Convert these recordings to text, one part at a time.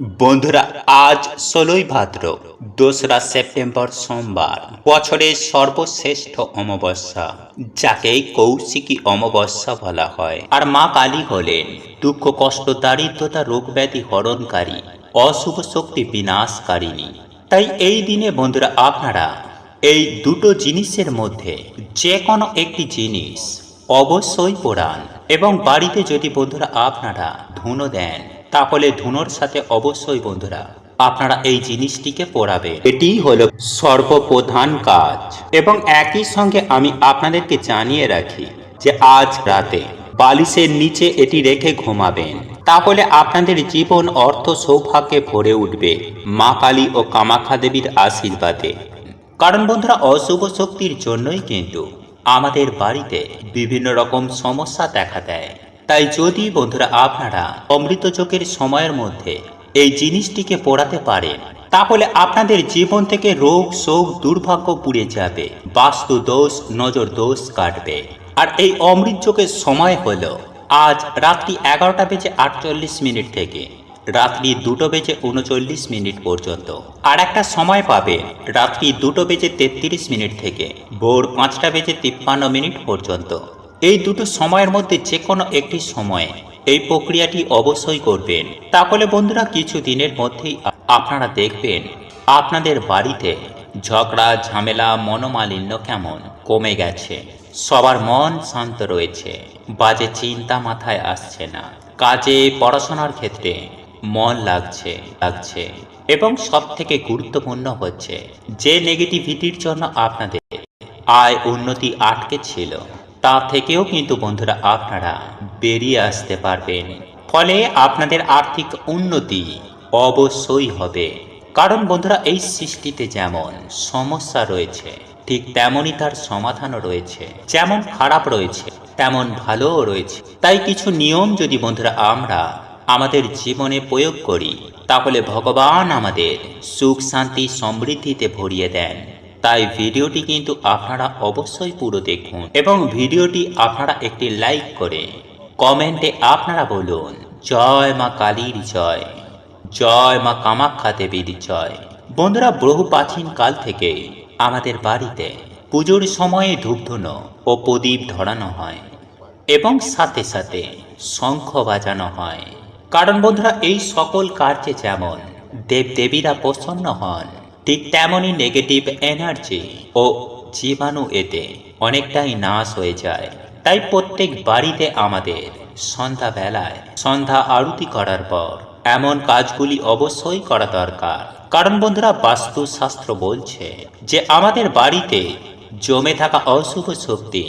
বন্ধুরা, আজ ষোলোই ভাদ্র, দোসরা সেপ্টেম্বর সোমবার, বছরের সর্বশ্রেষ্ঠ অমাবস্যা, যাকে কৌশিকী অমাবস্যা বলা হয়। আর মা কালী হলেন দুঃখ, কষ্ট, দারিদ্রতা রোগ ব্যাধি হরণকারী, অশুভ শক্তি বিনাশকারিণী। তাই এই দিনে বন্ধুরা, আপনারা এই দুটো জিনিসের মধ্যে যে কোনো একটি জিনিস অবশ্যই পোড়ান এবং বাড়িতে যদি বন্ধুরা আপনারা ধুনো দেন তাহলে ধুনোর সাথে অবশ্যই বন্ধুরা, আপনারা এই জিনিসটিকে পোড়াবেন এটি হলো সর্বপ্রধান কাজ। এবং একই সঙ্গে আমি আপনাদেরকে জানিয়ে রাখি যে আজ রাতে বালিশের নিচে এটি রেখে ঘুমাবেন। তাহলে আপনাদের জীবন অর্থ সৌভাগ্যে ভরে উঠবে মা কালী ও কামাখ্যা দেবীর আশীর্বাদে। কারণ বন্ধুরা, অশুভ শক্তির জন্যই কিন্তু আমাদের বাড়িতে বিভিন্ন রকম সমস্যা দেখা দেয়। তাই যদি বন্ধুরা আপনারা অমৃত চোখের সময়ের মধ্যে এই জিনিসটিকে পড়াতে পারেন, তাহলে আপনাদের জীবন থেকে রোগ, শোক, দুর্ভাগ্য পুড়ে যাবে, বাস্তু দোষ, নজর দোষ কাটবে। আর এই অমৃত চোখের সময় হল আজ রাত্রি এগারোটা বেজে আটচল্লিশ মিনিট থেকে রাত্রি দুটো বেজে উনচল্লিশ মিনিট পর্যন্ত। আর একটা সময় পাবে রাত্রি দুটো বেজে তেত্রিশ মিনিট থেকে ভোর পাঁচটা বেজে তিপ্পান্ন মিনিট পর্যন্ত। এই দুটো সময়ের মধ্যে যে কোনো একটি সময়ে এই প্রক্রিয়াটি অবশ্যই করবেন। তাহলে বন্ধুরা কিছু দিনের মধ্যেই আপনারা দেখবেন আপনাদের বাড়িতে ঝগড়া, ঝামেলা, মনোমালিন্য কেমন? কমে গেছে। সবার মন শান্ত রয়েছে। বাজে চিন্তা মাথায় আসছে না। কাজে, পড়াশোনার ক্ষেত্রে মন লাগছে লাগছে। এবং সব থেকে গুরুত্বপূর্ণ হচ্ছে, যে নেগেটিভিটির জন্য আপনাদের আয় উন্নতি আটকে ছিল তা থেকেও কিন্তু বন্ধুরা আপনারা বেরিয়ে আসতে পারবেন। ফলে আপনাদের আর্থিক উন্নতি অবশ্যই হবে। কারণ বন্ধুরা, এই সৃষ্টিতে যেমন সমস্যা রয়েছে, ঠিক তেমনই তার সমাধানও রয়েছে। যেমন খারাপ রয়েছে, তেমন ভালোও রয়েছে। তাই কিছু নিয়ম যদি বন্ধুরা আমরা আমাদের জীবনে প্রয়োগ করি, তাহলে ভগবান আমাদের সুখ, শান্তি, সমৃদ্ধিতে ভরিয়ে দেন। তাই ভিডিওটি কিন্তু আপনারা অবশ্যই পুরো দেখুন এবং ভিডিওটি আপনারা একটি লাইক করে কমেন্টে আপনারা বলুন, জয় মা কালীর জয় জয় মা কামাখ্যা দেবীর জয়। বন্ধুরা, বহু প্রাচীন কাল থেকে আমাদের বাড়িতে পুজোর সময়ে ধূপধুনো ও প্রদীপ ধরানো হয় এবং সাথে সাথে শঙ্খ বাজানো হয়। কারণ বন্ধুরা, এই সকল কার্যে যেমন দেবদেবীরা প্রসন্ন হন ঠিক তেমনই নেগেটিভ এনার্জি ও জীবাণু এতে অনেকটাই নাশ হয়ে যায়। তাই প্রত্যেক বাড়িতে আমাদের সন্ধ্যাবেলায় সন্ধ্যা আরতি করার পর এমন কাজগুলি অবশ্যই করা দরকার। কারণ বন্ধুরা, বাস্তুশাস্ত্র বলছে যে, আমাদের বাড়িতে জমে থাকা অশুভ শক্তি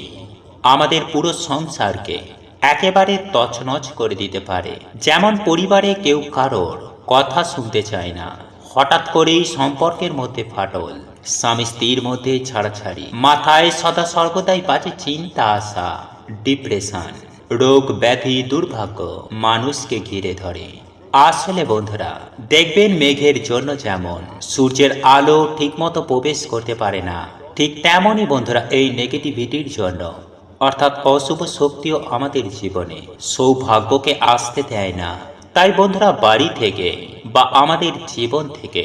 আমাদের পুরো সংসারকে একেবারে তছনছ করে দিতে পারে। যেমন পরিবারে কেউ কারোর কথা শুনতে চায় না হঠাৎ করেই সম্পর্কের মধ্যে ফাটল, স্বামী স্ত্রীর মধ্যে ছাড়াছাড়ি, মাথায় সদা সর্বদাই বাজে চিন্তা আসা ডিপ্রেশন রোগ ব্যাধি দুর্ভাগ্য মানুষকে ঘিরে ধরে। আসলে বন্ধুরা, দেখবেন মেঘের জন্য যেমন সূর্যের আলো ঠিকমতো প্রবেশ করতে পারে না, ঠিক তেমনই বন্ধুরা এই নেগেটিভিটির জন্য। অর্থাৎ অশুভ শক্তিও আমাদের জীবনে সৌভাগ্যকে আসতে দেয় না। তাই বন্ধুরা, বাড়ি থেকে বা আমাদের জীবন থেকে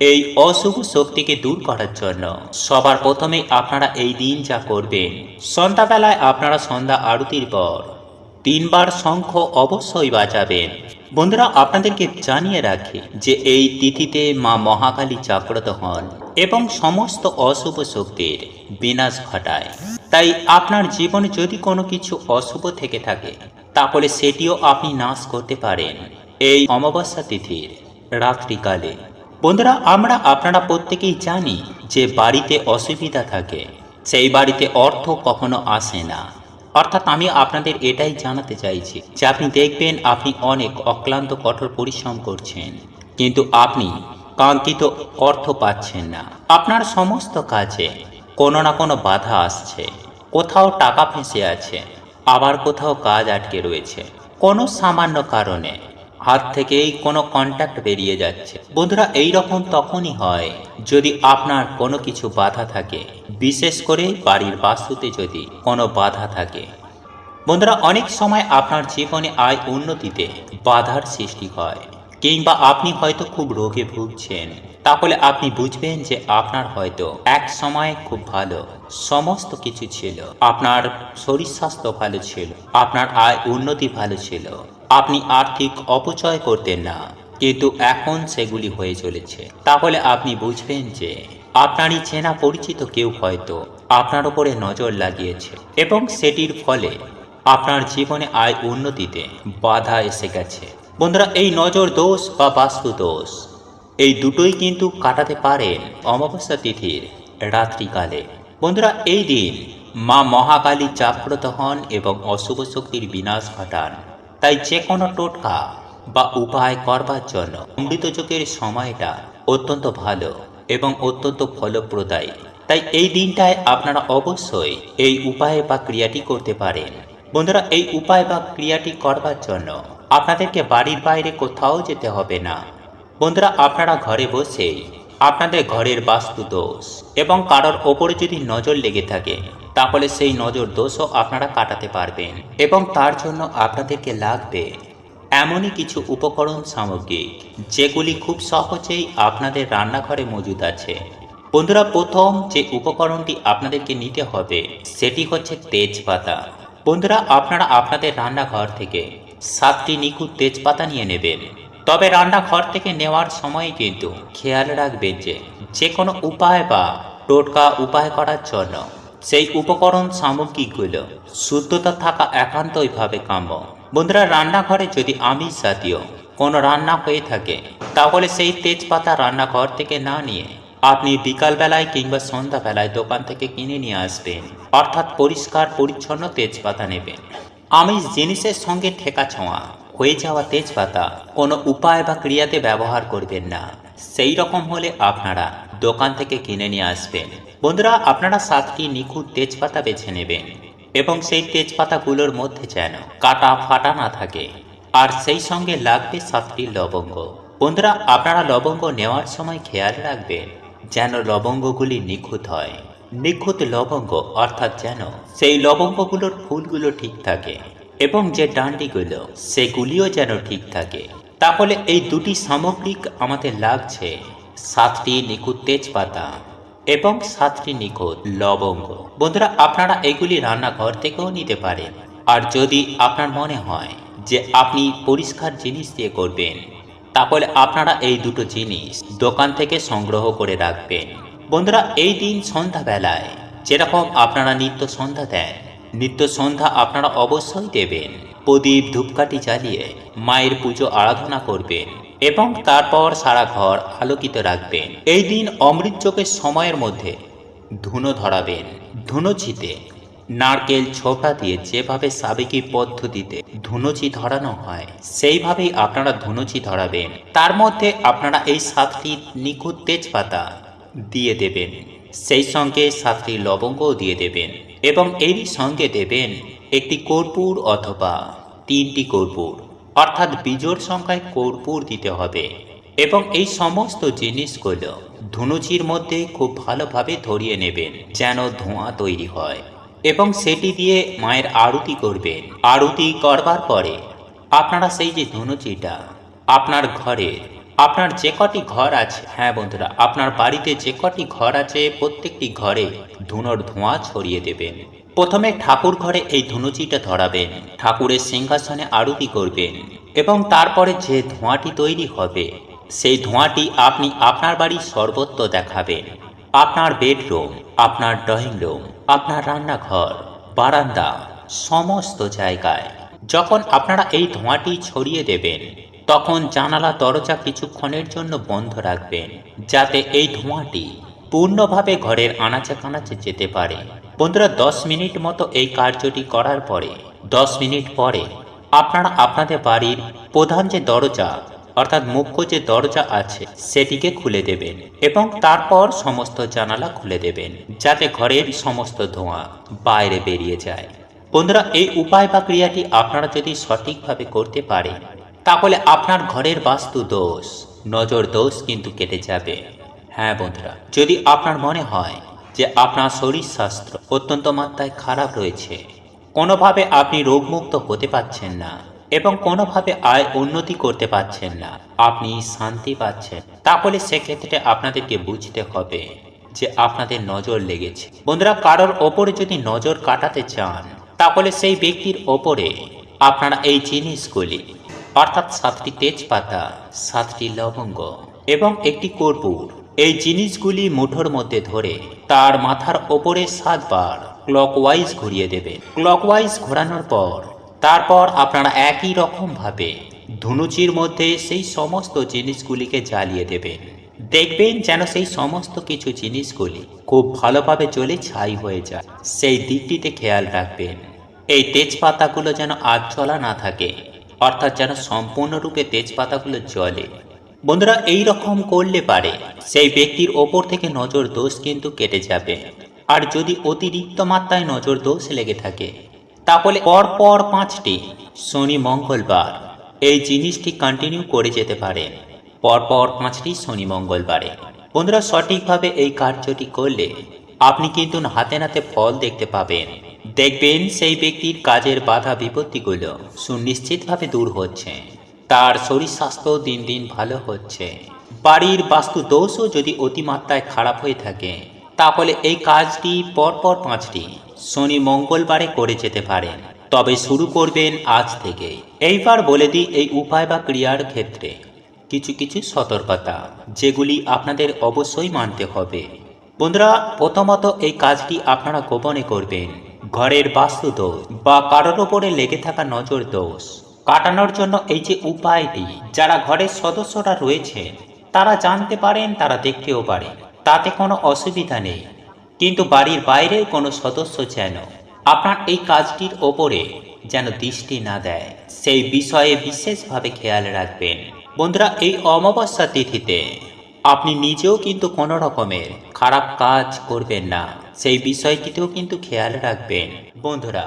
এই অশুভ শক্তিকে দূর করার জন্য সবার প্রথমেই আপনারা এই দিন যা করবেন, সন্ধ্যাবেলায় আপনারা সন্ধ্যা আরতির পর তিনবার শঙ্খ অবশ্যই বাজাবেন। বন্ধুরা, আপনাদেরকে জানিয়ে রাখি যে এই তিথিতে মা মহাকালী জাগ্রত হন এবং সমস্ত অশুভ শক্তির বিনাশ ঘটায়। তাই আপনার জীবনে যদি কোনো কিছু অশুভ থেকে থাকে তাহলে সেটিও আপনি নাশ করতে পারেন। এই অমাবস্যা তিথির রাত্রিকালে। বন্ধুরা, আমরা আপনারা প্রত্যেকেই জানি যে বাড়িতে অসুবিধা থাকে। সেই বাড়িতে অর্থ কখনো আসে না। অর্থাৎ আমি আপনাদের এটাই জানাতে চাইছি যে আপনি দেখবেন আপনি অনেক অক্লান্ত, কঠোর পরিশ্রম করছেন। কিন্তু আপনি কাঙ্ক্ষিত অর্থ পাচ্ছেন না। আপনার সমস্ত কাজে কোনো না কোনো বাধা আসছে। কোথাও টাকা ফেঁসে আছে। আবার কোথাও কাজ আটকে রয়েছে। কোনো সামান্য কারণে। হাত থেকেই কোনো কন্ট্যাক্ট বেরিয়ে যাচ্ছে। বন্ধুরা এই রকম তখনই হয় যদি আপনার কোনো কিছু বাধা থাকে। বিশেষ করে বাড়ির বাস্তুতে যদি কোনো বাধা থাকে। বন্ধুরা, অনেক সময় আপনার জীবনে আয় উন্নতিতে বাধার সৃষ্টি হয়। কিংবা আপনি হয়তো খুব রোগে ভুগছেন। তাহলে আপনি বুঝবেন যে আপনার হয়তো এক সময় খুব ভালো সমস্ত কিছু ছিল। আপনার শরীর স্বাস্থ্য ভালো ছিল, আপনার আয় উন্নতি ভালো ছিল, আপনি আর্থিক অপচয় করতেন না। কিন্তু এখন সেগুলি হয়ে চলেছে। তাহলে আপনি বুঝবেন যে আপনারই চেনা পরিচিত কেউ হয়তো আপনার উপরে নজর লাগিয়েছে এবং সেটির ফলে আপনার জীবনে আয় উন্নতিতে বাধা এসে গেছে। বন্ধুরা, এই নজর দোষ বা বাস্তু দোষ? এই দুটোই কিন্তু কাটাতে পারেন অমাবস্যা তিথির রাত্রিকালে। বন্ধুরা, এই দিন মা মহাকালী জাগ্রত হন এবং অশুভ শক্তির বিনাশ ঘটান। তাই যে কোনো টোটকা বা উপায় করবার জন্য অমৃত যুগের সময়টা অত্যন্ত ভালো এবং অত্যন্ত ফলপ্রদায়ী। তাই এই দিনটায় আপনারা অবশ্যই এই উপায় বা ক্রিয়াটি করতে পারেন। বন্ধুরা, এই উপায় বা ক্রিয়াটি করবার জন্য আপনাদেরকে বাড়ির বাইরে কোথাও যেতে হবে না। বন্ধুরা, আপনারা ঘরে বসেই আপনাদের ঘরের বাস্তু দোষ এবং কারোর ওপরে যদি নজর লেগে থাকে, তাহলে সেই নজর দোষও আপনারা কাটাতে পারবেন এবং তার জন্য আপনাদেরকে লাগবে এমনই কিছু উপকরণ সামগ্রী, যেগুলি খুব সহজেই আপনাদের রান্নাঘরে মজুদ আছে। বন্ধুরা, প্রথম যে উপকরণটি আপনাদেরকে নিতে হবে, সেটি হচ্ছে তেজপাতা। বন্ধুরা, আপনারা আপনাদের রান্নাঘর থেকে সাতটি নিখুঁত তেজপাতা নিয়ে নেবেন। তবে রান্নাঘর থেকে নেওয়ার সময় কিন্তু খেয়াল রাখবেন যে যে কোনো উপায় বা টোটকা উপায় করার জন্য সেই উপকরণ সামগ্রীগুলো শুদ্ধতা থাকা একান্তইভাবে কাম্য। বন্ধুরা, রান্নাঘরে যদি আমিষ জাতীয় কোনো রান্না হয়ে থাকে, তাহলে সেই তেজপাতা রান্নাঘর থেকে না নিয়ে আপনি বিকালবেলায় কিংবা সন্ধ্যাবেলায় দোকান থেকে কিনে নিয়ে আসবেন। অর্থাৎ পরিষ্কার পরিচ্ছন্ন তেজপাতা নেবেন। আমিষ জিনিসের সঙ্গে ঠেকা ছোঁয়া হয়ে যাওয়া তেজপাতা কোনো উপায় বা ক্রিয়াতে ব্যবহার করবেন না। সেই রকম হলে আপনারা দোকান থেকে কিনে নিয়ে আসবেন। বন্ধুরা, আপনারা সাতটি নিখুঁত তেজপাতা বেছে নেবেন এবং সেই তেজপাতাগুলোর মধ্যে যেন কাটা ফাটা না থাকে। আর সেই সঙ্গে লাগবে সাতটি লবঙ্গ। বন্ধুরা, আপনারা লবঙ্গ নেওয়ার সময় খেয়াল রাখবেন যেন লবঙ্গগুলি নিখুঁত হয়। নিখুঁত লবঙ্গ অর্থাৎ যেন সেই লবঙ্গগুলোর ফুলগুলো ঠিক থাকে। এবং যে ডান্ডিগুলো সেগুলিও যেন ঠিক থাকে। তাহলে এই দুটি সামগ্রিক আমাদের লাগছে। সাতটি নিখুঁত তেজপাতা এবং সাতটি নিখুঁত লবঙ্গ। বন্ধুরা, আপনারা এগুলি রান্নাঘর থেকেও নিতে পারেন। আর যদি আপনার মনে হয় যে আপনি পরিষ্কার জিনিস দিয়ে করবেন, তাহলে আপনারা এই দুটো জিনিস দোকান থেকে সংগ্রহ করে রাখবেন। বন্ধুরা, এই দিন সন্ধ্যাবেলায় যেরকম আপনারা নিত্য সন্ধ্যা দেন নিত্য সন্ধ্যা আপনারা অবশ্যই দেবেন। প্রদীপ ধূপকাঠি জ্বালিয়ে মায়ের পুজো আরাধনা করবেন এবং তারপর সারা ঘর আলোকিত রাখবেন। এই দিন অমৃত যোগের সময়ের মধ্যে ধুনো ধরাবেন। ধুনোচিতে নারকেল ছোপা দিয়ে যেভাবে সাবেকি পদ্ধতিতে ধুনুচি ধরানো হয়, সেইভাবেই আপনারা ধুনুচি ধরাবেন। তার মধ্যে আপনারা এই সাতটি নিখুঁত তেজপাতা দিয়ে দেবেন। সেই সঙ্গে সাতটি লবঙ্গও দিয়ে দেবেন। এবং এরই সঙ্গে দেবেন একটি কর্পূর অথবা তিনটি কর্পূর। অর্থাৎ বীজোর সংখ্যায় কর্পূর দিতে হবে। এবং এই সমস্ত জিনিসগুলো ধুনুচির মধ্যে খুব ভালোভাবে ধরিয়ে নেবেন, যেন ধোঁয়া তৈরি হয়। এবং সেটি দিয়ে মায়ের আরতি করবেন। আরতি করবার পরে আপনারা সেই যে ধনুচিটা আপনার ঘরে আপনার যে কটি ঘর আছে হ্যাঁ বন্ধুরা, আপনার বাড়িতে যে কটি ঘর আছে, প্রত্যেকটি ঘরে ধুনোর ধোঁয়া ছড়িয়ে দেবেন। প্রথমে ঠাকুর ঘরে এই ধনুচিটা ধরাবেন, ঠাকুরের সিংহাসনে আরতি করবেন এবং তারপরে যে ধোঁয়াটি তৈরি হবে, সেই ধোঁয়াটি আপনি আপনার বাড়ির সর্বত্র দেখাবেন। আপনার বেডরুম, আপনার ড্রয়িং রুম, আপনার রান্নাঘর, বারান্দা, সমস্ত জায়গায়। যখন আপনারা এই ধোঁয়াটি ছড়িয়ে দেবেন তখন জানালা দরজা কিছুক্ষণের জন্য বন্ধ রাখবেন, যাতে এই ধোঁয়াটি পূর্ণভাবে ঘরের আনাচে কানাচে যেতে পারে। বন্ধুরা, দশ মিনিট মতো এই কার্যটি করার পরে, দশ মিনিট পরে আপনারা আপনাদের বাড়ির প্রধান যে দরজা, অর্থাৎ মুখ্য যে দরজা আছে, সেটিকে খুলে দেবেন এবং তারপর সমস্ত জানালা খুলে দেবেন, যাতে ঘরের সমস্ত ধোঁয়া বাইরে বেরিয়ে যায়। বন্ধুরা, এই উপায় বা ক্রিয়াটি আপনারা যদি সঠিকভাবে করতে পারেন তাহলে আপনার ঘরের বাস্তু দোষ, নজর দোষ কিন্তু কেটে যাবে। হ্যাঁ বন্ধুরা, যদি আপনার মনে হয় যে আপনার শরীর স্বাস্থ্য অত্যন্ত মাত্রায় খারাপ রয়েছে, কোনোভাবে আপনি রোগমুক্ত হতে পারছেন না এবং কোনোভাবে আয় উন্নতি করতে পারছেন না, আপনি শান্তি পাচ্ছেন, তাহলে সেক্ষেত্রে আপনাদেরকে বুঝতে হবে যে আপনাদের নজর লেগেছে। বন্ধুরা, কারোর ওপরে যদি নজর কাটাতে চান, তাহলে সেই ব্যক্তির ওপরে আপনারা এই জিনিসগুলি অর্থাৎ সাতটি তেজপাতা, সাতটি লবঙ্গ এবং একটি কর্পূর। এই জিনিসগুলি মুঠোর মধ্যে ধরে তার মাথার ওপরে সাতবার ক্লকওয়াইজ ঘুরিয়ে দেবেন ক্লকওয়াইজ ঘোরানোর পর, তারপর আপনারা একই রকম ভাবে ধনুচির মধ্যে সেই সমস্ত জিনিসগুলিকে জ্বালিয়ে দেবেন। দেখবেন যেন সেই সমস্ত কিছু জিনিসগুলি খুব ভালোভাবে জ্বলে ছাই হয়ে যায়। সেই দিকটিতে খেয়াল রাখবেন। এই তেজপাতাগুলো যেন আগ জ্বলা না থাকে। অর্থাৎ যেন সম্পূর্ণরূপে তেজপাতাগুলো জ্বলে। বন্ধুরা এই রকম করলে পারে। সেই ব্যক্তির ওপর থেকে নজর দোষ কিন্তু কেটে যাবে। আর যদি অতিরিক্ত মাত্রায় নজর দোষ লেগে থাকে, তাহলে পরপর পাঁচটি, শনি, মঙ্গলবার, এই জিনিসটি কন্টিনিউ করে যেতে পারেন পরপর পাঁচটি শনি, মঙ্গলবারে। বন্ধুরা, সঠিকভাবে এই কার্যটি করলে আপনি কিন্তু হাতে নাতে ফল দেখতে পাবেন। দেখবেন সেই ব্যক্তির কাজের বাধা বিপত্তিগুলো সুনিশ্চিতভাবে দূর হচ্ছে। তার শরীর স্বাস্থ্য দিন দিন ভালো হচ্ছে। বাড়ির বাস্তু দোষও যদি অতিমাত্রায় খারাপ হয়ে থাকে, তাহলে এই কাজটি পরপর পাঁচটি শনি মঙ্গলবারে করে যেতে পারেন। তবে শুরু করবেন আজ থেকে। এইবার বলে দিই এই উপায় বা ক্রিয়ার ক্ষেত্রে কিছু কিছু সতর্কতা, যেগুলি আপনাদের অবশ্যই মানতে হবে। বন্ধুরা, প্রথমত এই কাজটি আপনারা গোপনে করবেন। ঘরের বাস্তু দোষ বা কারোর ওপরে লেগে থাকা নজর দোষ। কাটানোর জন্য এই যে উপায়টি যারা ঘরের সদস্যরা রয়েছে তারা জানতে পারেন, তারা দেখতেও পারে। তাতে কোনো অসুবিধা নেই। কিন্তু বাড়ির বাইরের কোনো সদস্য যেন আপনার এই কাজটির ওপরে যেন দৃষ্টি না দেয়, সেই বিষয়ে বিশেষভাবে খেয়াল রাখবেন। বন্ধুরা, এই অমাবস্যা তিথিতে আপনি নিজেও কিন্তু কোনো রকমের খারাপ কাজ করবেন না। সেই বিষয়টিতেও কিন্তু খেয়াল রাখবেন। বন্ধুরা,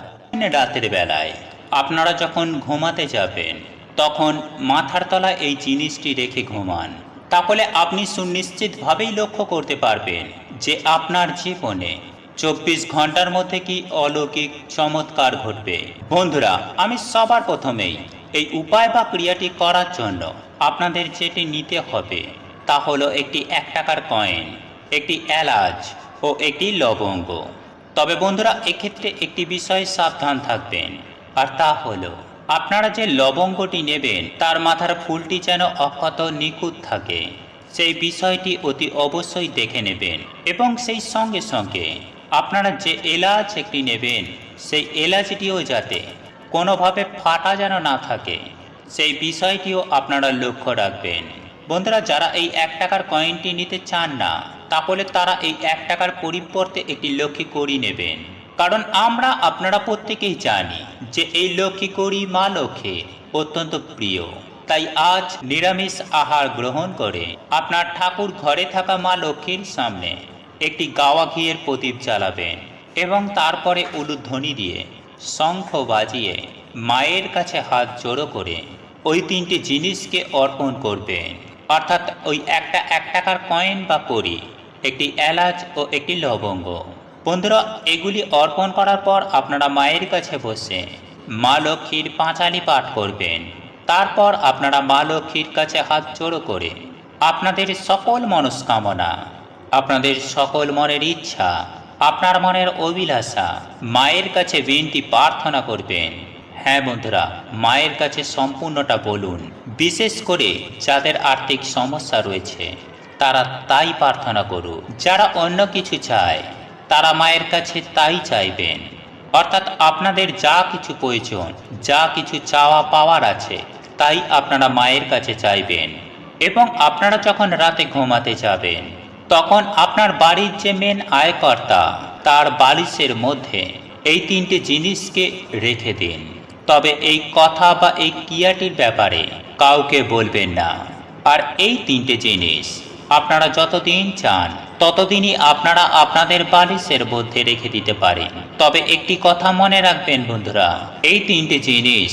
রাতের বেলায় আপনারা যখন ঘুমাতে যাবেন, তখন মাথার তলায় এই জিনিসটি রেখে ঘুমান। তাহলে আপনি সুনিশ্চিতভাবেই লক্ষ্য করতে পারবেন যে আপনার জীবনে চব্বিশ ঘণ্টার মধ্যে কি অলৌকিক চমৎকার ঘটবে। বন্ধুরা, আমি সবার প্রথমেই এই উপায় বা ক্রিয়াটি করার জন্য আপনাদের যেটি নিতে হবে তা হলো একটি এক টাকার কয়েন, একটি এলাচ ও একটি লবঙ্গ। তবে বন্ধুরা, এক্ষেত্রে একটি বিষয়ে সাবধান থাকবেন। আর তা হলো, আপনারা যে লবঙ্গটি নেবেন, তার মাথার ফুলটি যেন অক্ষত নিখুঁত থাকে। সেই বিষয়টি অতি অবশ্যই দেখে নেবেন। এবং সেই সঙ্গে সঙ্গে, আপনারা যে এলাচ একটি নেবেন, সেই এলাচটিও যাতে কোনোভাবে ফাটা যেন না থাকে, সেই বিষয়টিও আপনারা লক্ষ্য রাখবেন। বন্ধুরা, যারা এই এক টাকার কয়েনটি নিতে চান না তাহলে তারা এই এক টাকার পরিবর্তে একটি লক্ষ্মী করি নেবেন। কারণ আমরা আপনারা প্রত্যেকেই জানি যে এই লক্ষ্মী করি মা লক্ষ্মী অত্যন্ত প্রিয়। তাই আজ নিরামিষ আহার গ্রহণ করে আপনার ঠাকুর ঘরে থাকা মা লক্ষ্মীর সামনে একটি গাওয়া ঘিয়ের প্রদীপ জ্বালাবেন এবং তারপরে উলুধ্বনি দিয়ে শঙ্খ বাজিয়ে মায়ের কাছে হাত জোড়ো করে ওই তিনটি জিনিসকে অর্পণ করবেন। অর্থাৎ ওই একটা এক টাকার কয়েন বা করি একটি এলাচ ও একটি লবঙ্গ। বন্ধুরা, এগুলি অর্পণ করার পর আপনারা মায়ের কাছে বসে মা লক্ষ্মীর পাঁচালি পাঠ করবেন। তারপর আপনারা মা লক্ষ্মীর কাছে হাত জোড়ো করে আপনাদের সকল মনস্কামনা, আপনাদের সকল মনের ইচ্ছা, আপনার মনের অভিলাষা মায়ের কাছে বিনতি প্রার্থনা করবেন। হ্যাঁ বন্ধুরা, মায়ের কাছে সম্পূর্ণটা বলুন, বিশেষ করে যাদের আর্থিক সমস্যা রয়েছে। তারা তাই প্রার্থনা করুক। যারা অন্য কিছু চায়, তারা মায়ের কাছে তাই চাইবেন। অর্থাৎ আপনাদের যা কিছু প্রয়োজন, যা কিছু চাওয়া পাওয়ার আছে, তাই আপনারা মায়ের কাছে চাইবেন। এবং আপনারা যখন রাতে ঘুমাতে যাবেন, তখন আপনার বাড়ির যে মেন আয়কর্তা, তার বালিশের মধ্যে এই তিনটে জিনিসকে রেখে দিন। তবে এই কথা বা এই ক্রিয়াটির ব্যাপারে কাউকে বলবেন না। আর এই তিনটে জিনিস আপনারা যতদিন চান, ততদিনই আপনারা আপনাদের বালিশের মধ্যে রেখে দিতে পারেন। তবে একটি কথা মনে রাখবেন বন্ধুরা, এই তিনটি জিনিস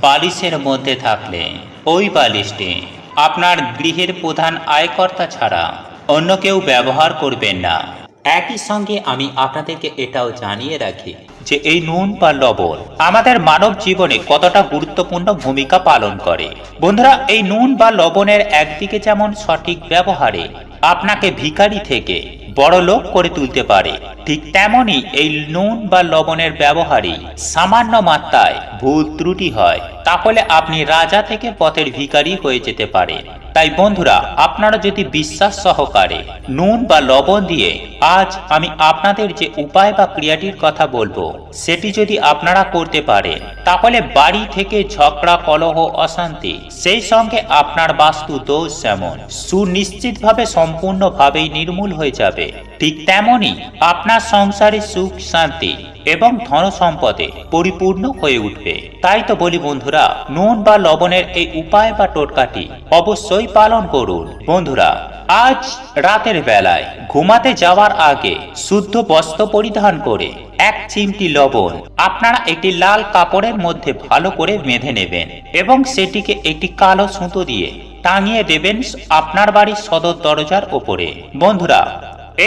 বালিশের মধ্যে থাকলে ওই বালিশটি আপনার গৃহের প্রধান আয়কর্তা ছাড়া অন্য কেউ ব্যবহার করবেন না। একই সঙ্গে আমি আপনাদেরকে এটাও জানিয়ে রাখি যে এই নুন বা লবণ আমাদের মানব জীবনে কতটা গুরুত্বপূর্ণ ভূমিকা পালন করে। বন্ধুরা, এই নুন বা লবণের একদিকে যেমন সঠিক ব্যবহারে আপনাকে ভিকারি থেকে বড় লোক করে তুলতে পারে। ঠিক তেমনই এই নুন বা লবণের ব্যবহারই সামান্য মাত্রায় ভুল ত্রুটি হয়। তাহলে আপনি রাজা থেকে পথের ভিখারি হয়ে যেতে পারে তাই বন্ধুরা, আপনারা যদি বিশ্বাস সহকারে নুন বা লবণ দিয়ে আজ আমি আপনাদের যে উপায় বা ক্রিয়াটির কথা বলব, সেটি যদি আপনারা করতে পারেন, তাহলে বাড়ি থেকে ঝগড়া, কলহ, অশান্তি, সেই সঙ্গে আপনার বাস্তু দোষ যেমন, সুনিশ্চিতভাবে সম্পূর্ণভাবেই নির্মূল হয়ে যাবে। ঠিক তেমনই আপনার সংসারে সুখ, শান্তি এবং ধন সম্পদে পরিপূর্ণ হয়ে উঠবে। তাই তো বলি বন্ধুরা, নুন বা লবণের এই উপায় বা টোটকাটি অবশ্যই পালন করুন। বন্ধুরা, আজ রাতের বেলায় ঘুমাতে যাওয়ার আগে শুদ্ধ বস্ত্র পরিধান করে এক চিমটি লবণ আপনারা একটি লাল কাপড়ের মধ্যে ভালো করে বেঁধে নেবেন এবং সেটিকে একটি কালো সুতো দিয়ে টাঙিয়ে দেবেন আপনার বাড়ির সদর দরজার ওপরে। বন্ধুরা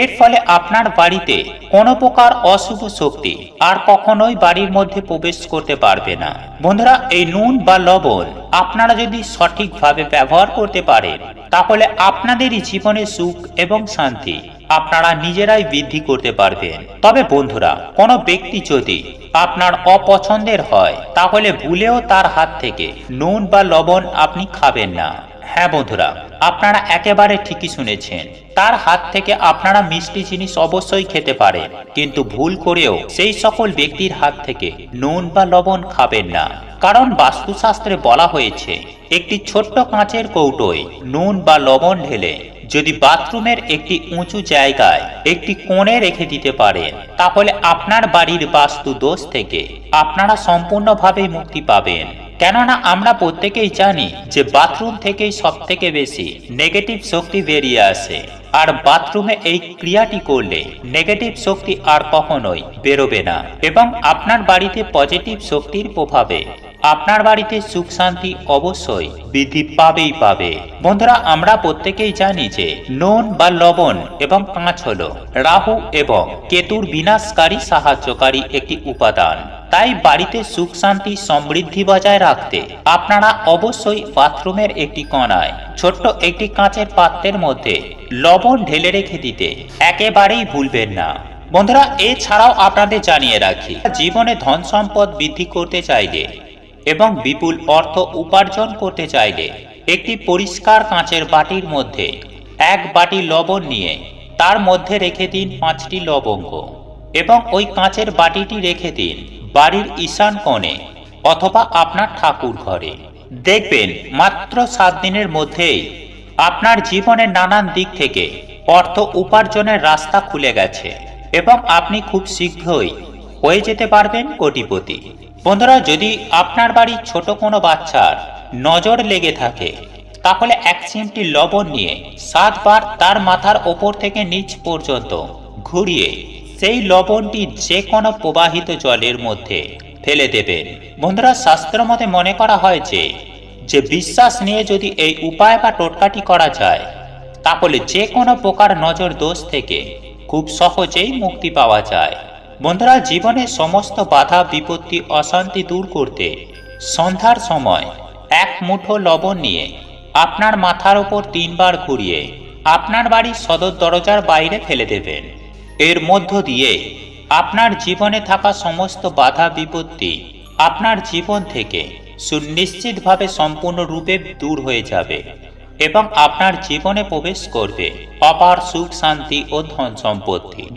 এর ফলে আপনার বাড়িতে কোনো প্রকার অশুভ শক্তি আর কখনোই বাড়ির মধ্যে প্রবেশ করতে পারবে না। বন্ধুরা, এই নুন বা লবণ আপনারা যদি সঠিকভাবে ব্যবহার করতে পারেন, তাহলে আপনাদেরই জীবনে সুখ এবং শান্তি আপনারা নিজেরাই বৃদ্ধি করতে পারবেন। তবে বন্ধুরা, কোনো ব্যক্তি যদি আপনার অপছন্দের হয়, তাহলে ভুলেও তার হাত থেকে নুন বা লবণ আপনি খাবেন না। হ্যাঁ বন্ধুরা, আপনারা একেবারে ঠিকই শুনেছেন। তার হাত থেকে আপনারা মিষ্টি জিনিস অবশ্যই খেতে পারেন কিন্তু ভুল করেও সেই সকল ব্যক্তির হাত থেকে নুন বা লবণ খাবেন না। কারণ বাস্তুশাস্ত্রে বলা হয়েছে, একটি ছোট্ট কাঁচের কৌটোয় নুন বা লবণ ঢেলে যদি বাথরুমের একটি উঁচু জায়গায় একটি কোণে রেখে দিতে পারেন, তাহলে আপনার বাড়ির বাস্তু দোষ থেকে আপনারা সম্পূর্ণভাবে মুক্তি পাবেন। কেননা আমরা প্রত্যেকেই জানি যে বাথরুম থেকেই সব থেকে বেশি নেগেটিভ শক্তি বেরিয়ে আসে। আর বাথরুমে এই ক্রিয়াটি করলে নেগেটিভ শক্তি আর কখনোই বেরোবে না। এবং আপনার বাড়িতে পজিটিভ শক্তির প্রভাবে আপনার বাড়িতে সুখ শান্তি অবশ্যই বৃদ্ধি পাবেই পাবে। বন্ধুরা, আমরা প্রত্যেকেই জানি যে নুন বা লবণ এবং কাঁচ হল রাহু এবং কেতুর বিনাশকারী সাহায্যকারী একটি উপাদান। তাই বাড়িতে সুখ শান্তি সমৃদ্ধি বজায় রাখতে আপনারা অবশ্যই বাথরুমের একটি কণায়, ছোট্ট একটি কাঁচের পাত্রের মধ্যে লবণ ঢেলে রেখে দিতে একেবারেই ভুলবেন না। বন্ধুরা, এছাড়াও আপনাদের জানিয়ে রাখি, জীবনে ধন সম্পদ বৃদ্ধি করতে চাইলে এবং বিপুল অর্থ উপার্জন করতে চাইলে একটি পরিষ্কার কাঁচের বাটির মধ্যে এক বাটি লবণ নিয়ে তার মধ্যে রেখে দিন পাঁচটি লবঙ্গ এবং ওই কাঁচের বাটিটি রেখে দিন বাড়ির ঈশান কোণে অথবা আপনার ঠাকুর ঘরে। দেখবেন মাত্র সাত দিনের মধ্যেই আপনার জীবনের নানান দিক থেকে অর্থ উপার্জনের রাস্তা খুলে গেছে এবং আপনি খুব শীঘ্রই হয়ে যেতে পারবেন কোটিপতি। বন্ধুরা, যদি আপনার বাড়ির ছোট কোনো বাচ্চার নজর লেগে থাকে, তাহলে এক চিমটি লবণ নিয়ে সাতবার তার মাথার ওপর থেকে নিচ পর্যন্ত ঘুরিয়ে সেই লবণটি যে কোনো প্রবাহিত জলের মধ্যে ফেলে দেবেন। বন্ধুরা শাস্ত্র মতে মনে করা হয় যে যে বিশ্বাস নিয়ে যদি এই উপায় বা টোটকাটি করা যায়, তাহলে যে কোনো প্রকার নজর দোষ থেকে খুব সহজেই মুক্তি পাওয়া যায়। বন্ধুরা, জীবনে সমস্ত বাধা, বিপত্তি, অশান্তি দূর করতে সন্ধ্যার সময় এক মুঠো লবণ নিয়ে আপনার মাথার ওপর তিনবার ঘুরিয়ে আপনার বাড়ির সদর দরজার বাইরে ফেলে দেবেন। এর মধ্য দিয়ে আপনার জীবনে থাকা সমস্ত বাধা বিপত্তি আপনার জীবন থেকে সুনিশ্চিতভাবে সম্পূর্ণরূপে দূর হয়ে যাবে এবং আপনার জীবনে প্রবেশ করবে অপার সুখ, শান্তি ও ধন সম্পত্তি।